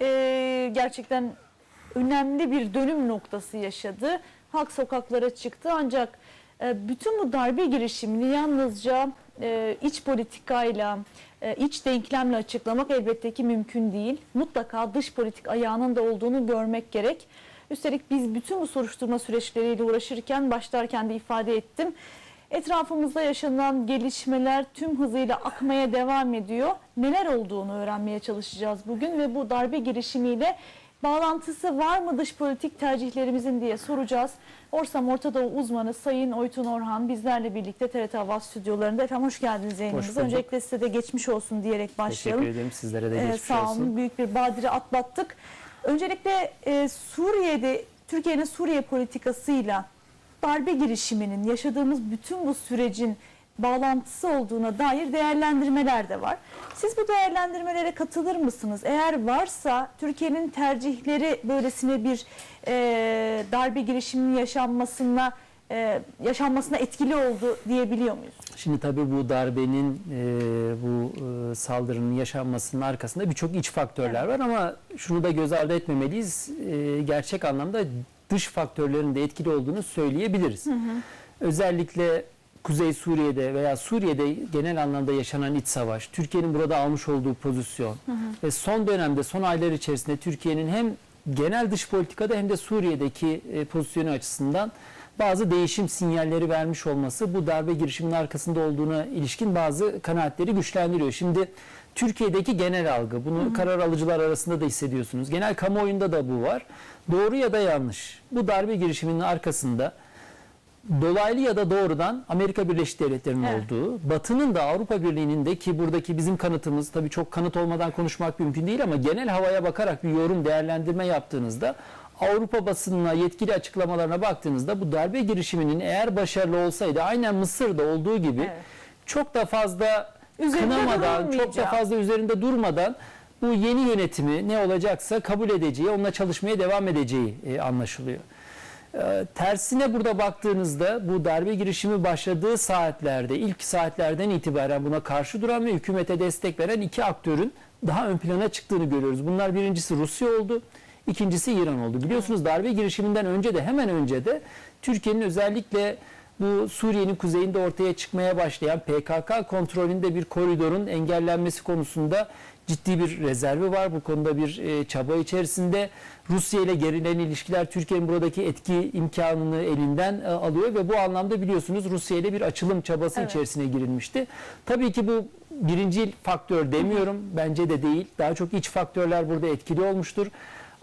e, gerçekten önemli bir dönüm noktası yaşadı. Halk sokaklara çıktı ancak e, bütün bu darbe girişimini yalnızca e, iç politikayla, e, iç denklemle açıklamak elbette ki mümkün değil. Mutlaka dış politik ayağının da olduğunu görmek gerek. Üstelik biz bütün bu soruşturma süreçleriyle uğraşırken başlarken de ifade ettim. Etrafımızda yaşanan gelişmeler tüm hızıyla akmaya devam ediyor. Neler olduğunu öğrenmeye çalışacağız bugün ve bu darbe girişimiyle bağlantısı var mı dış politik tercihlerimizin diye soracağız. Orsam Orta Doğu uzmanı Sayın Oytun Orhan bizlerle birlikte TRT Hava stüdyolarında. Efendim hoş geldiniz yayınımıza. Öncelikle size de geçmiş olsun diyerek başlayalım. Teşekkür ederim. Sizlere de Ee, geçmiş sağ olun. olsun. Büyük bir badire atlattık. Öncelikle e, Suriye'de Türkiye'nin Suriye politikasıyla darbe girişiminin yaşadığımız bütün bu sürecin bağlantısı olduğuna dair değerlendirmeler de var. Siz bu değerlendirmelere katılır mısınız? Eğer varsa Türkiye'nin tercihleri böylesine bir e, darbe girişiminin yaşanmasına e, yaşanmasına etkili oldu diyebiliyor muyuz? Şimdi tabii bu darbenin, e, bu e, saldırının yaşanmasının arkasında birçok iç faktörler var ama şunu da göz ardı etmemeliyiz. E, gerçek anlamda dış faktörlerin de etkili olduğunu söyleyebiliriz. Özellikle Kuzey Suriye'de veya Suriye'de genel anlamda yaşanan iç savaş, Türkiye'nin burada almış olduğu pozisyon ve son dönemde, son aylar içerisinde Türkiye'nin hem genel dış politikada hem de Suriye'deki e, pozisyonu açısından bazı değişim sinyalleri vermiş olması bu darbe girişiminin arkasında olduğuna ilişkin bazı kanaatleri güçlendiriyor. Şimdi Türkiye'deki genel algı, bunu karar alıcılar arasında da hissediyorsunuz. Genel kamuoyunda da bu var. Doğru ya da yanlış. Bu darbe girişiminin arkasında dolaylı ya da doğrudan Amerika Birleşik Devletleri'nin Evet. olduğu, Batı'nın da Avrupa Birliği'nin de ki buradaki bizim kanıtımız tabii çok kanıt olmadan konuşmak mümkün değil ama genel havaya bakarak bir yorum değerlendirme yaptığınızda Avrupa basınına yetkili açıklamalarına baktığınızda bu darbe girişiminin eğer başarılı olsaydı aynen Mısır'da olduğu gibi Evet. çok da fazla Üzerinde kınamadan, çok da fazla üzerinde durmadan bu yeni yönetimi ne olacaksa kabul edeceği, onunla çalışmaya devam edeceği e, anlaşılıyor. Ee, Tersine burada baktığınızda bu darbe girişimi başladığı saatlerde, ilk saatlerden itibaren buna karşı duran ve hükümete destek veren iki aktörün daha ön plana çıktığını görüyoruz. Bunlar birincisi Rusya oldu, ikincisi İran oldu. Biliyorsunuz darbe girişiminden önce de hemen önce de Türkiye'nin özellikle bu Suriye'nin kuzeyinde ortaya çıkmaya başlayan PKK kontrolünde bir koridorun engellenmesi konusunda ciddi bir rezervi var. Bu konuda bir e, çaba içerisinde Rusya ile gerilen ilişkiler Türkiye'nin buradaki etki imkanını elinden e, alıyor ve bu anlamda biliyorsunuz Rusya ile bir açılım çabası Evet. içerisine girilmişti. Tabii ki bu birinci faktör demiyorum. Bence de değil. Daha çok iç faktörler burada etkili olmuştur.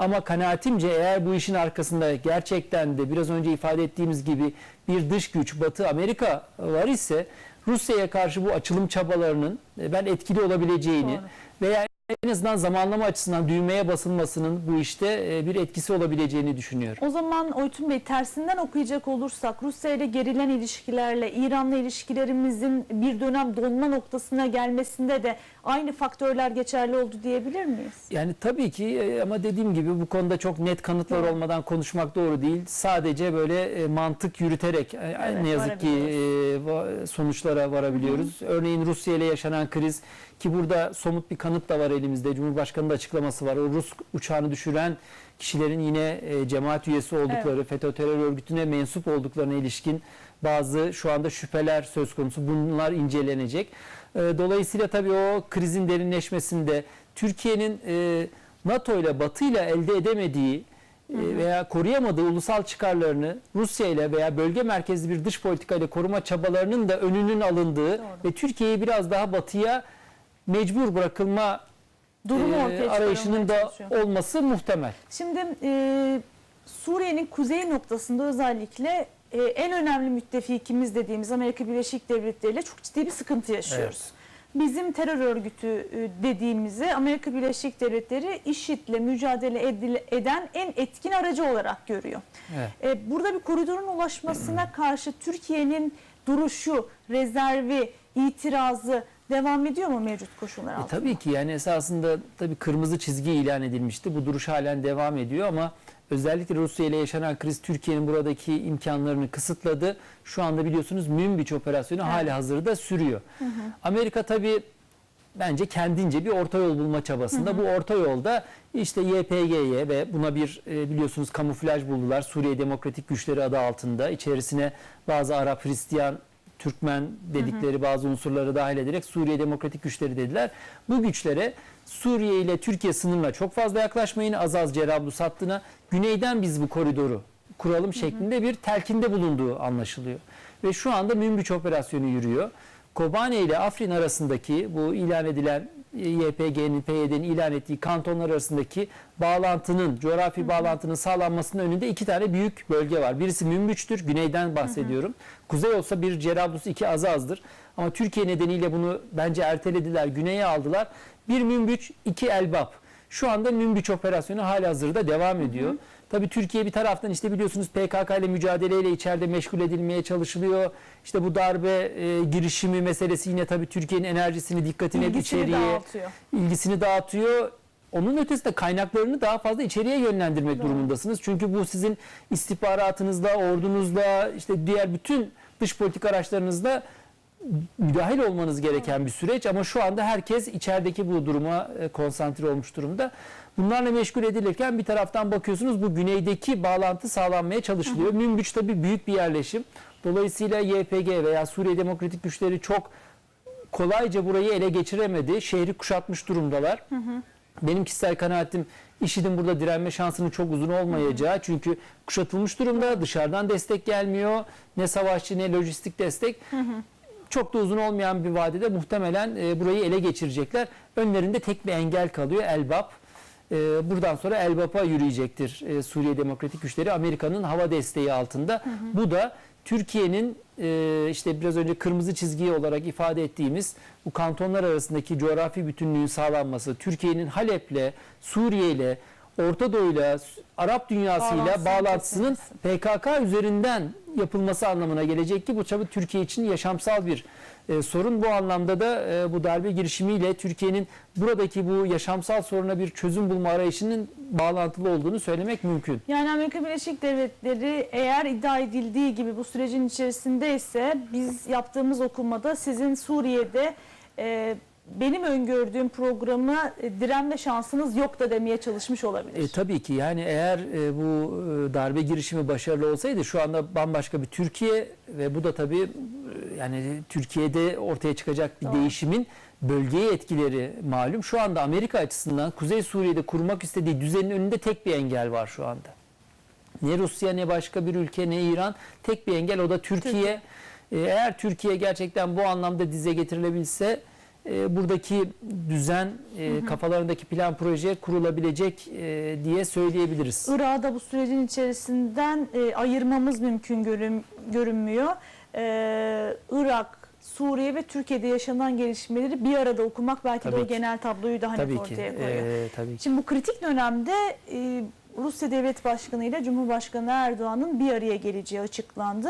Ama kanaatimce eğer bu işin arkasında gerçekten de biraz önce ifade ettiğimiz gibi bir dış güç Batı Amerika var ise Rusya'ya karşı bu açılım çabalarının e, ben etkili olabileceğini Doğru. veya en azından zamanlama açısından düğmeye basılmasının bu işte e, bir etkisi olabileceğini düşünüyorum. O zaman Oytun Bey tersinden okuyacak olursak Rusya ile gerilen ilişkilerle İran'la ilişkilerimizin bir dönem donma noktasına gelmesinde de aynı faktörler geçerli oldu diyebilir miyiz? Yani tabii ki e, ama dediğim gibi bu konuda çok net kanıtlar Doğru. olmadan konuşmak doğru değil. Sadece böyle e, mantık yürüterek Evet, ne yazık ki sonuçlara varabiliyoruz. Örneğin Rusya ile yaşanan kriz ki burada somut bir kanıt da var elimizde. Cumhurbaşkanı'nın açıklaması var. O Rus uçağını düşüren kişilerin yine e, cemaat üyesi oldukları, FETÖ terör örgütüne mensup olduklarına ilişkin bazı şu anda şüpheler söz konusu. Bunlar incelenecek. E, Dolayısıyla tabii o krizin derinleşmesinde Türkiye'nin e, NATO ile Batı ile elde edemediği e, veya koruyamadığı ulusal çıkarlarını Rusya ile veya bölge merkezli bir dış politika ile koruma çabalarının da önünün alındığı Doğru. ve Türkiye'yi biraz daha batıya mecbur bırakılma Durumu e, arayışının da olması muhtemel. Şimdi e, Suriye'nin kuzey noktasında özellikle e, en önemli müttefikimiz dediğimiz Amerika Birleşik Devletleri ile çok ciddi bir sıkıntı yaşıyoruz. Bizim terör örgütü e, dediğimizi Amerika Birleşik Devletleri IŞİD'le mücadele eden en etkin aracı olarak görüyor. Evet. E, burada bir koridorun ulaşmasına karşı Türkiye'nin duruşu, rezervi, itirazı devam ediyor mu mevcut koşullar E, altında? tabii ki yani esasında tabii kırmızı çizgi ilan edilmişti. Bu duruş halen devam ediyor ama özellikle Rusya ile yaşanan kriz Türkiye'nin buradaki imkanlarını kısıtladı. Şu anda biliyorsunuz Münbiç operasyonu hali hazırda sürüyor. Amerika tabii bence kendince bir orta yol bulma çabasında. Bu orta yolda işte YPG'ye ve buna bir e, biliyorsunuz kamuflaj buldular. Suriye Demokratik Güçleri adı altında. İçerisine bazı Arap, Hristiyan, Türkmen dedikleri bazı unsurları dahil ederek Suriye Demokratik Güçleri dediler. Bu güçlere Suriye ile Türkiye sınırına çok fazla yaklaşmayın. Azaz Cerablus hattına güneyden biz bu koridoru kuralım şeklinde bir telkinde bulunduğu anlaşılıyor. Ve şu anda Münbiç operasyonu yürüyor. Kobane ile Afrin arasındaki bu ilan edilen YPG'nin, PYD'nin ilan ettiği kantonlar arasındaki bağlantının, coğrafi bağlantının sağlanmasının önünde iki tane büyük bölge var. Birisi Münbiç'tür, güneyden bahsediyorum. Kuzey olsa bir Cerablus, iki Azaz'dır. Ama Türkiye nedeniyle bunu bence ertelediler, güneye aldılar. Bir Münbiç, iki Elbap. Şu anda Münbiç operasyonu halihazırda devam ediyor. Tabii Türkiye bir taraftan işte biliyorsunuz PKK ile mücadeleyle içeride meşgul edilmeye çalışılıyor. İşte bu darbe e, girişimi meselesi yine tabii Türkiye'nin enerjisini, dikkatini İlgisini içeriye, dağıtıyor. ilgisini dağıtıyor. Onun ötesinde kaynaklarını daha fazla içeriye yönlendirmek Doğru. durumundasınız. Çünkü bu sizin istihbaratınızla, ordunuzla, işte diğer bütün dış politik araçlarınızla müdahil olmanız gereken bir süreç ama şu anda herkes içerideki bu duruma e, konsantre olmuş durumda. Bunlarla meşgul edilirken bir taraftan bakıyorsunuz bu güneydeki bağlantı sağlanmaya çalışılıyor. Münbiç tabii büyük bir yerleşim. Dolayısıyla YPG veya Suriye Demokratik Güçleri çok kolayca burayı ele geçiremedi. Şehri kuşatmış durumdalar. Benim kişisel kanaatim IŞİD'in burada direnme şansının çok uzun olmayacağı. Çünkü kuşatılmış durumda. Dışarıdan destek gelmiyor. Ne savaşçı ne lojistik destek. Çok da uzun olmayan bir vadede muhtemelen e, burayı ele geçirecekler. Önlerinde tek bir engel kalıyor Elbap. E, buradan sonra Elbap'a yürüyecektir e, Suriye Demokratik Güçleri. Amerika'nın hava desteği altında. Bu da Türkiye'nin e, işte biraz önce kırmızı çizgi olarak ifade ettiğimiz bu kantonlar arasındaki coğrafi bütünlüğün sağlanması, Türkiye'nin Halep'le, Suriye'yle, Orta Doğu'yla, Arap dünyasıyla bağlantısının PKK üzerinden yapılması anlamına gelecek ki bu tabii Türkiye için yaşamsal bir e, sorun. Bu anlamda da e, bu darbe girişimiyle Türkiye'nin buradaki bu yaşamsal soruna bir çözüm bulma arayışının bağlantılı olduğunu söylemek mümkün. Yani Amerika Birleşik Devletleri eğer iddia edildiği gibi bu sürecin içerisindeyse biz yaptığımız okumada sizin Suriye'de e, benim öngördüğüm programı e, direnme şansınız yok da demeye çalışmış olabilir. E, tabii ki yani eğer e, bu e, darbe girişimi başarılı olsaydı şu anda bambaşka bir Türkiye ve bu da tabii e, yani Türkiye'de ortaya çıkacak bir Doğru. değişimin bölgeye etkileri malum. Şu anda Amerika açısından Kuzey Suriye'de kurmak istediği düzenin önünde tek bir engel var şu anda. Ne Rusya ne başka bir ülke ne İran tek bir engel o da Türkiye. Türkiye. Eğer Türkiye gerçekten bu anlamda dize getirilebilse e, buradaki düzen e, kafalarındaki plan proje kurulabilecek e, diye söyleyebiliriz. Irak'ı da bu sürecin içerisinden e, ayırmamız mümkün görün, görünmüyor. E, Irak, Suriye ve Türkiye'de yaşanan gelişmeleri bir arada okumak belki de Tabii o ki. genel tabloyu daha net tabii ki. ortaya koyuyor. e, tabii ki. Şimdi bu kritik dönemde e, Rusya Devlet Başkanı ile Cumhurbaşkanı Erdoğan'ın bir araya geleceği açıklandı.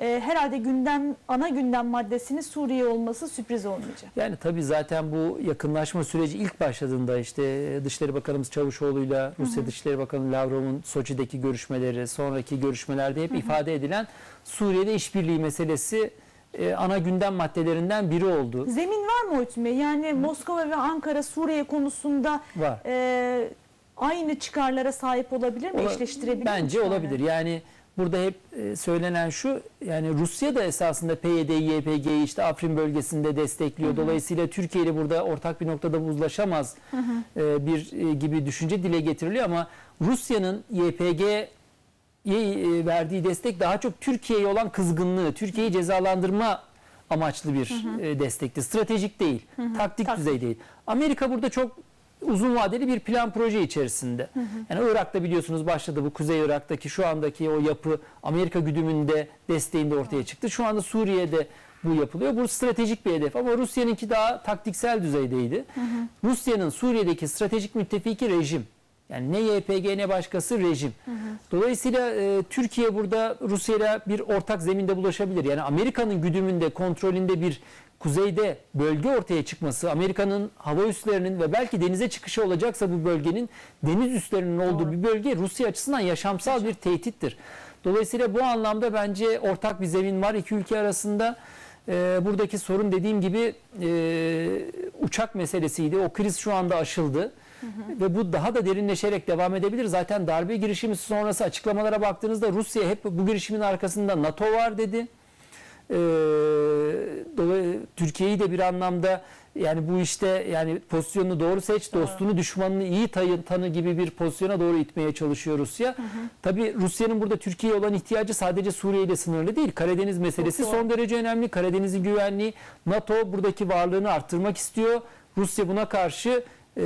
E, herhalde gündem ana gündem maddesinin Suriye olması sürpriz olmayacak. Yani tabii zaten bu yakınlaşma süreci ilk başladığında işte Dışişleri Bakanımız Çavuşoğlu'yla Rusya Dışişleri Bakanı Lavrov'un Soçi'deki görüşmeleri, sonraki görüşmelerde hep ifade edilen Suriye'de işbirliği meselesi e, ana gündem maddelerinden biri oldu. Zemin var mı Bey? Yani Moskova ve Ankara Suriye konusunda Var. e, aynı çıkarlara sahip olabilir mi? Ola- Eşleştirebilir mi Bence çıkarları? olabilir. Yani burada hep e, söylenen şu yani Rusya da esasında PYD, YPG'yi işte Afrin bölgesinde destekliyor. Dolayısıyla Türkiye ile burada ortak bir noktada uzlaşamaz e, bir e, gibi düşünce dile getiriliyor ama Rusya'nın YPG'ye e, verdiği destek daha çok Türkiye'ye olan kızgınlığı, Türkiye'yi cezalandırma amaçlı bir e, destekti. Stratejik değil, taktik Taktik. düzey değil. Amerika burada çok uzun vadeli bir plan proje içerisinde. Yani Irak'ta biliyorsunuz başladı bu Kuzey Irak'taki şu andaki o yapı Amerika güdümünde desteğinde ortaya çıktı. Şu anda Suriye'de bu yapılıyor. Bu stratejik bir hedef ama Rusya'nınki daha taktiksel düzeydeydi. Rusya'nın Suriye'deki stratejik müttefiki rejim. Yani ne YPG ne başkası rejim. Dolayısıyla e, Türkiye burada Rusya'yla bir ortak zeminde bulaşabilir. Yani Amerika'nın güdümünde, kontrolünde bir kuzeyde bölge ortaya çıkması, Amerika'nın hava üslerinin ve belki denize çıkışı olacaksa bu bölgenin deniz üslerinin olduğu Doğru. bir bölge Rusya açısından yaşamsal bir tehdittir. Dolayısıyla bu anlamda bence ortak bir zemin var iki ülke arasında. e, buradaki sorun dediğim gibi e, uçak meselesiydi. O kriz şu anda aşıldı. Ve bu daha da derinleşerek devam edebilir. Zaten darbe girişimi sonrası açıklamalara baktığınızda Rusya hep bu girişimin arkasında NATO var dedi. Ee, dolayı- Türkiye'yi de bir anlamda yani bu işte yani pozisyonunu doğru seç, dostunu düşmanını iyi tayı, tanı gibi bir pozisyona doğru itmeye çalışıyor Rusya. Tabii Rusya'nın burada Türkiye'ye olan ihtiyacı sadece Suriye ile sınırlı değil. Karadeniz meselesi Çok son derece önemli. Karadeniz'in güvenliği, NATO buradaki varlığını arttırmak istiyor. Rusya buna karşı e,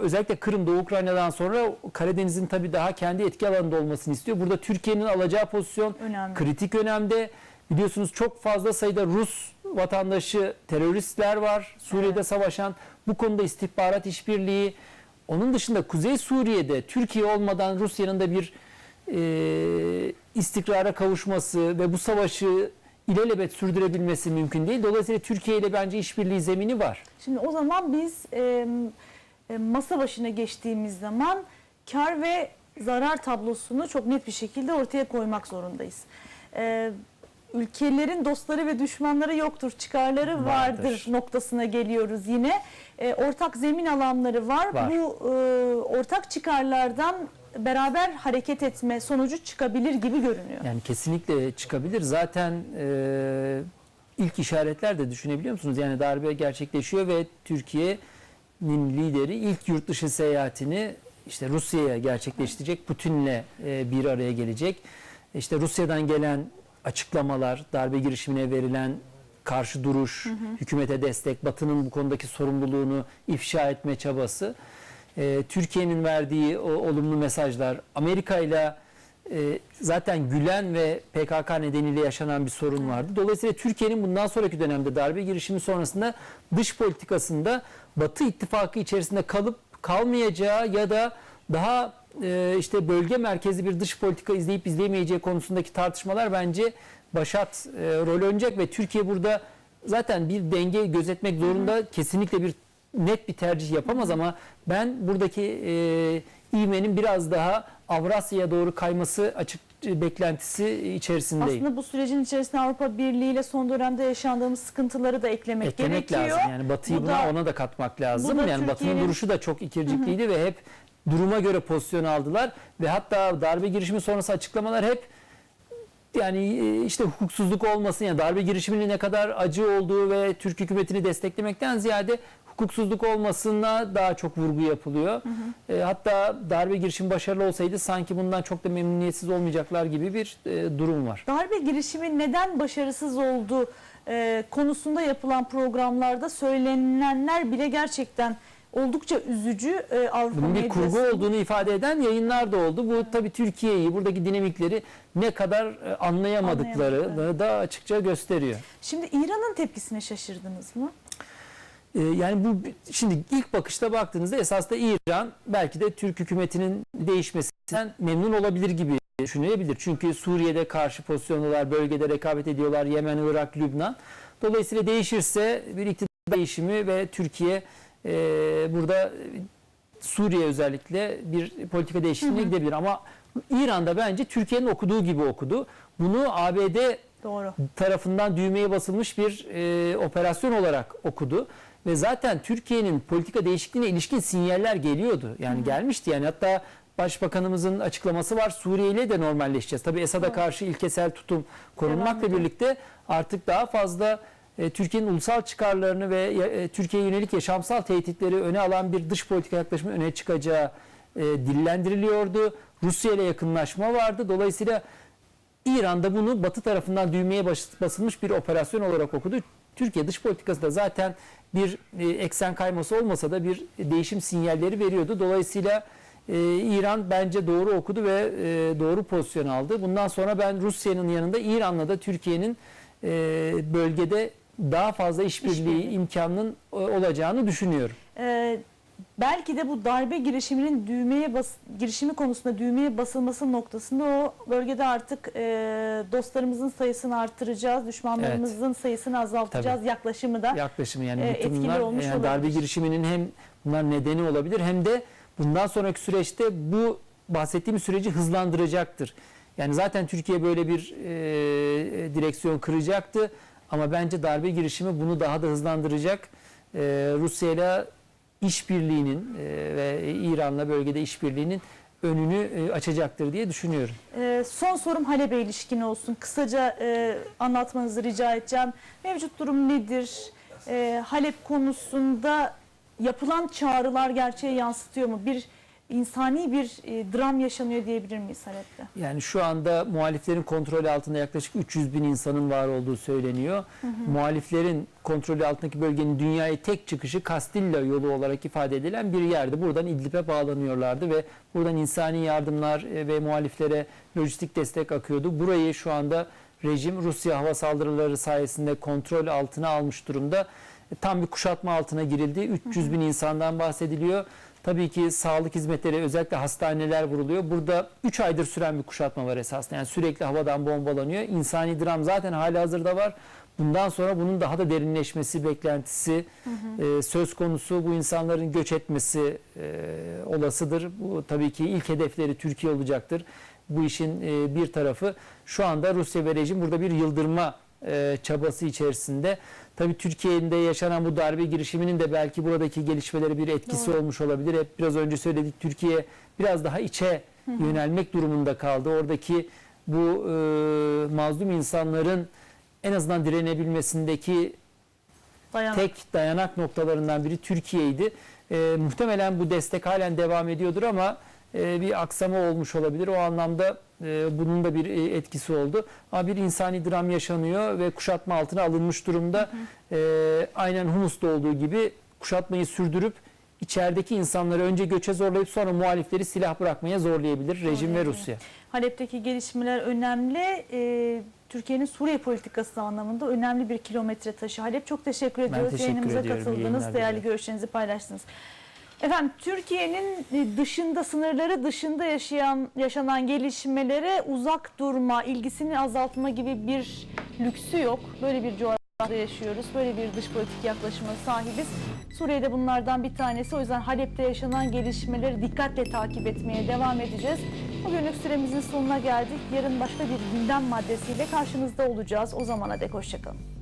özellikle Kırım Doğu Ukrayna'dan sonra Karadeniz'in tabii daha kendi etki alanında olmasını istiyor. Burada Türkiye'nin alacağı pozisyon Önemli. kritik önemde. Biliyorsunuz çok fazla sayıda Rus vatandaşı teröristler var Suriye'de Evet. savaşan. Bu konuda istihbarat işbirliği. Onun dışında Kuzey Suriye'de Türkiye olmadan Rusya'nın da bir e, istikrara kavuşması ve bu savaşı ilelebet sürdürebilmesi mümkün değil. Dolayısıyla Türkiye ile bence işbirliği zemini var. Şimdi o zaman biz e, masa başına geçtiğimiz zaman kar ve zarar tablosunu çok net bir şekilde ortaya koymak zorundayız. E, ülkelerin dostları ve düşmanları yoktur, çıkarları vardır, Vardır. noktasına geliyoruz yine. E, ortak zemin alanları var. Var. Bu e, ortak çıkarlardan beraber hareket etme sonucu çıkabilir gibi görünüyor. Yani kesinlikle çıkabilir. Zaten e, ilk işaretler de düşünebiliyor musunuz? Yani darbe gerçekleşiyor ve Türkiye'nin lideri ilk yurt dışı seyahatini işte Rusya'ya gerçekleştirecek. Putin'le e, bir araya gelecek. İşte Rusya'dan gelen açıklamalar, darbe girişimine verilen karşı duruş, hükümete destek, Batı'nın bu konudaki sorumluluğunu ifşa etme çabası, e, Türkiye'nin verdiği o olumlu mesajlar, Amerika ile e, zaten Gülen ve PKK nedeniyle yaşanan bir sorun vardı. Dolayısıyla Türkiye'nin bundan sonraki dönemde darbe girişimi sonrasında dış politikasında Batı ittifakı içerisinde kalıp kalmayacağı ya da daha e, işte bölge merkezli bir dış politika izleyip izleyemeyeceği konusundaki tartışmalar bence başat e, rol oynayacak ve Türkiye burada zaten bir denge gözetmek zorunda. Kesinlikle bir net bir tercih yapamaz ama ben buradaki e, ivmenin biraz daha Avrasya'ya doğru kayması açık e, beklentisi içerisindeyim. Aslında bu sürecin içerisinde Avrupa Birliği ile son dönemde yaşandığımız sıkıntıları da eklemek, eklemek gerekiyor. lazım. Yani Batı'yı Bu buna da- ona da katmak lazım. da Yani Batı'nın Türkiye'nin- duruşu da çok ikircikliydi ve hep duruma göre pozisyon aldılar ve hatta darbe girişimi sonrası açıklamalar hep yani e, işte hukuksuzluk olmasın yani darbe girişiminin ne kadar acı olduğu ve Türk hükümetini desteklemekten ziyade hukuksuzluk olmasına daha çok vurgu yapılıyor. E, hatta darbe girişimi başarılı olsaydı sanki bundan çok da memnuniyetsiz olmayacaklar gibi bir e, durum var. Darbe girişimi neden başarısız oldu e, konusunda yapılan programlarda söylenilenler bile gerçekten oldukça üzücü e, Avrupa Bunun bir kurgu olduğunu ifade eden yayınlar da oldu. Bu tabii Türkiye'yi, buradaki dinamikleri ne kadar e, anlayamadıkları Anlayamadıkları. da açıkça gösteriyor. Şimdi İran'ın tepkisine şaşırdınız mı? Ee, Yani bu şimdi ilk bakışta baktığınızda esas da İran belki de Türk hükümetinin değişmesinden memnun olabilir gibi düşünülebilir. Çünkü Suriye'de karşı pozisyondalar, bölgede rekabet ediyorlar, Yemen, Irak, Lübnan. Dolayısıyla değişirse bir iktidar değişimi ve Türkiye e, burada Suriye özellikle bir politika değişikliğine gidebilir. Ama İran'da bence Türkiye'nin okuduğu gibi okudu. Bunu ABD Doğru. tarafından düğmeye basılmış bir e, operasyon olarak okudu. Ve zaten Türkiye'nin politika değişikliğine ilişkin sinyaller geliyordu. Yani gelmişti yani hatta Başbakanımızın açıklaması var. Suriye ile de normalleşeceğiz. Tabii Esad'a karşı ilkesel tutum korunmakla birlikte artık daha fazla Türkiye'nin ulusal çıkarlarını ve e, Türkiye'ye yönelik yaşamsal tehditleri öne alan bir dış politika yaklaşımı öne çıkacağı e, dillendiriliyordu. Rusya ile yakınlaşma vardı. Dolayısıyla İran'da bunu Batı tarafından düğmeye bas- basılmış bir operasyon olarak okudu. Türkiye dış politikası da zaten bir e, eksen kayması olmasa da bir değişim sinyalleri veriyordu. Dolayısıyla e, İran bence doğru okudu ve e, doğru pozisyon aldı. Bundan sonra ben Rusya'nın yanında İran'la da Türkiye'nin e, bölgede daha fazla işbirliği İşbirliği. imkanının e, olacağını düşünüyorum. Ee, belki de bu darbe girişiminin düğmeye bas girişimi konusunda düğmeye basılması noktasında o bölgede artık e, dostlarımızın sayısını artıracağız, düşmanlarımızın sayısını azaltacağız yaklaşımı da. yaklaşımı yani e, etkili bunlar olmuş yani darbe girişiminin hem bunlar nedeni olabilir hem de bundan sonraki süreçte bu bahsettiğim süreci hızlandıracaktır. Yani zaten Türkiye böyle bir e, direksiyon kıracaktı Ama bence darbe girişimi bunu daha da hızlandıracak. Ee, Rusya ile işbirliğinin e, ve İran'la bölgede işbirliğinin önünü e, açacaktır diye düşünüyorum. Ee, son sorum Halep'e ilişkin olsun. Kısaca e, anlatmanızı rica edeceğim. Mevcut durum nedir? Ee, Halep konusunda yapılan çağrılar gerçeğe yansıtıyor mu? Bir insani bir e, dram yaşanıyor diyebilir miyiz Halep'te? Yani şu anda muhaliflerin kontrolü altında yaklaşık 300 bin insanın var olduğu söyleniyor. Muhaliflerin kontrolü altındaki bölgenin dünyaya tek çıkışı Kastilla yolu olarak ifade edilen bir yerdi. Buradan İdlib'e bağlanıyorlardı ve buradan insani yardımlar e, ve muhaliflere lojistik destek akıyordu. Burayı şu anda rejim Rusya hava saldırıları sayesinde kontrol altına almış durumda. E, Tam bir kuşatma altına girildi. 300 bin insandan bahsediliyor. Tabii ki sağlık hizmetleri özellikle hastaneler vuruluyor. Burada 3 aydır süren bir kuşatma var esasında. Yani sürekli havadan bombalanıyor. İnsani dram zaten hali hazırda var. Bundan sonra bunun daha da derinleşmesi beklentisi e, söz konusu. Bu insanların göç etmesi e, olasıdır. Bu tabii ki ilk hedefleri Türkiye olacaktır. Bu işin e, bir tarafı şu anda Rusya ve rejim burada bir yıldırma e, çabası içerisinde. Tabii Türkiye'de yaşanan bu darbe girişiminin de belki buradaki gelişmelere bir etkisi Doğru. olmuş olabilir. Hep biraz önce söyledik Türkiye biraz daha içe yönelmek durumunda kaldı. Oradaki bu e, mazlum insanların en azından direnebilmesindeki Dayan. tek dayanak noktalarından biri Türkiye'ydi. E, muhtemelen bu destek halen devam ediyordur ama bir aksama olmuş olabilir. O anlamda e, bunun da bir e, etkisi oldu. Ama bir insani dram yaşanıyor ve kuşatma altına alınmış durumda. E, aynen Humus'ta olduğu gibi kuşatmayı sürdürüp içerideki insanları önce göçe zorlayıp sonra muhalifleri silah bırakmaya zorlayabilir rejim ve Zorlayabilir. Rusya. Halep'teki gelişmeler önemli. Ee, Türkiye'nin Suriye politikası anlamında önemli bir kilometre taşı. Halep çok teşekkür ediyoruz. teşekkür Yayınımıza ediyorum. Katıldınız. Değerli görüşlerinizi paylaştınız. Efendim Türkiye'nin e, dışında sınırları dışında yaşayan yaşanan gelişmelere uzak durma, ilgisini azaltma gibi bir lüksü yok. Böyle bir coğrafyada yaşıyoruz. Böyle bir dış politik yaklaşıma sahibiz. Suriye'de bunlardan bir tanesi. O yüzden Halep'te yaşanan gelişmeleri dikkatle takip etmeye devam edeceğiz. Bugünlük süremizin sonuna geldik. Yarın başka bir gündem maddesiyle karşınızda olacağız. O zamana dek hoşçakalın.